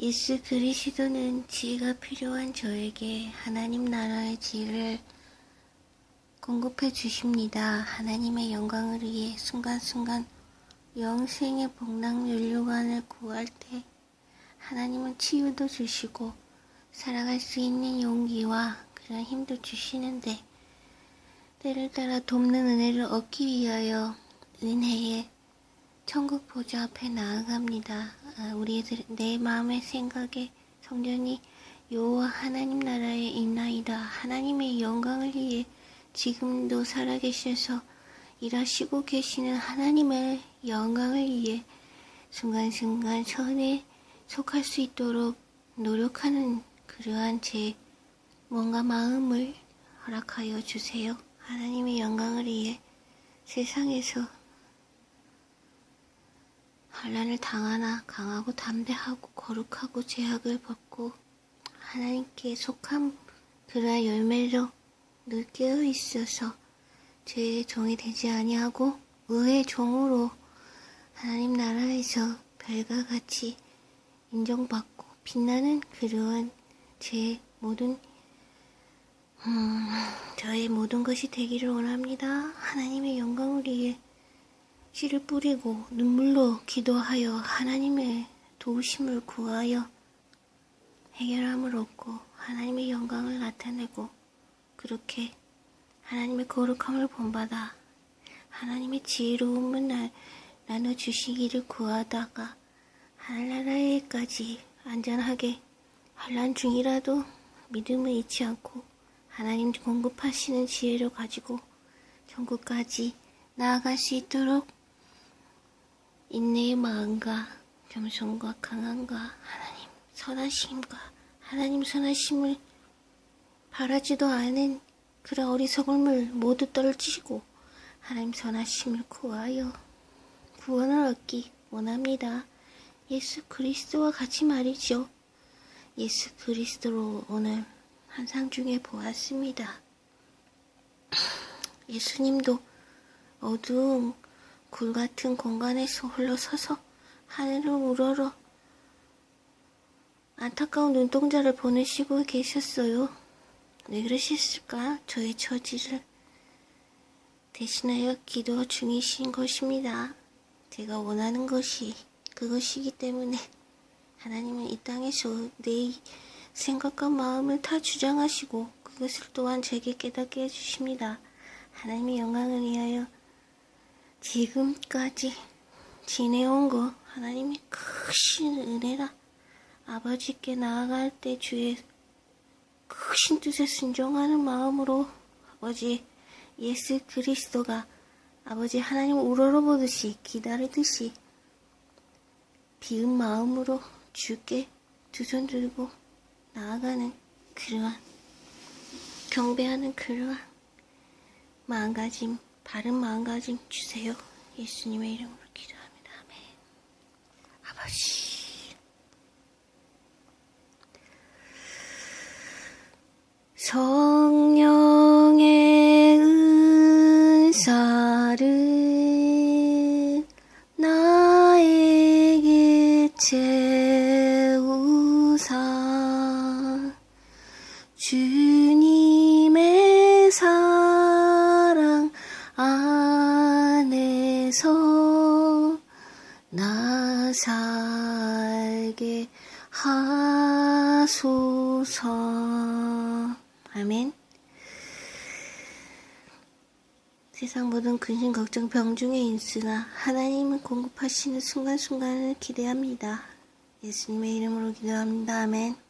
예수 그리스도는 지혜가 필요한 저에게 하나님 나라의 지혜를 공급해 주십니다. 하나님의 영광을 위해 순간순간 영생의 복락 연료관을 구할 때 하나님은 치유도 주시고 살아갈 수 있는 용기와 그런 힘도 주시는데 때를 따라 돕는 은혜를 얻기 위하여 은혜의 천국 보좌 앞에 나아갑니다. 아, 우리들 내 마음의 생각에 성전이 여호와 하나님 나라에 있나이다. 하나님의 영광을 위해 지금도 살아계셔서 일하시고 계시는 하나님의 영광을 위해 순간순간 선에 속할 수 있도록 노력하는 그러한 제 뭔가 마음을 허락하여 주세요. 하나님의 영광을 위해 세상에서 환란을 당하나 강하고 담대하고 거룩하고 죄악을 벗고 하나님께 속한 그러한 열매로 늘 깨어 있어서 죄의 종이 되지 아니하고 의의 종으로 하나님 나라에서 별과 같이 인정받고 빛나는 그러한 제 모든 음, 저의 모든 것이 되기를 원합니다. 하나님의 영광을 위해 씨를 뿌리고 눈물로 기도하여 하나님의 도우심을 구하여 해결함을 얻고 하나님의 영광을 나타내고 그렇게 하나님의 거룩함을 본받아 하나님의 지혜로움을 나, 나눠주시기를 구하다가 하늘나라에까지 안전하게 환란 중이라도 믿음을 잃지 않고 하나님 공급하시는 지혜를 가지고 천국까지 나아갈 수 있도록 인내의 마음과 겸손과 강함과 하나님 선하심과 하나님 선하심을 바라지도 않은 그런 어리석음을 모두 떨치고 하나님 선하심을 구하여 구원을 얻기 원합니다. 예수 그리스도와 같이 말이죠. 예수 그리스도로 오늘 환상 중에 보았습니다. 예수님도 어두운 굴 같은 공간에서 홀로 서서 하늘을 우러러 안타까운 눈동자를 보내시고 계셨어요. 왜 그러셨을까? 저의 처지를 대신하여 기도 중이신 것입니다. 제가 원하는 것이 그것이기 때문에 하나님은 이 땅에서 내 생각과 마음을 다 주장하시고 그것을 또한 제게 깨닫게 해주십니다. 하나님의 영광을 위하여 지금까지 지내온 거 하나님의 크신 은혜라 아버지께 나아갈 때 주의 크신 뜻에 순종하는 마음으로 아버지 예수 그리스도가 아버지 하나님 우러러보듯이 기다리듯이 비은 마음으로 주께 두 손 들고 나아가는 그러한 경배하는 그러한 마음가짐 바른 마음가짐 주세요. 예수님의 이름으로 기도합니다. 아멘. 아버지 성령의 은사를 나에게 채 안에서 나 살게 하소서 아멘. 세상 모든 근심, 걱정, 병 중에 있으나 하나님은 공급하시는 순간순간을 기대합니다. 예수님의 이름으로 기도합니다. 아멘.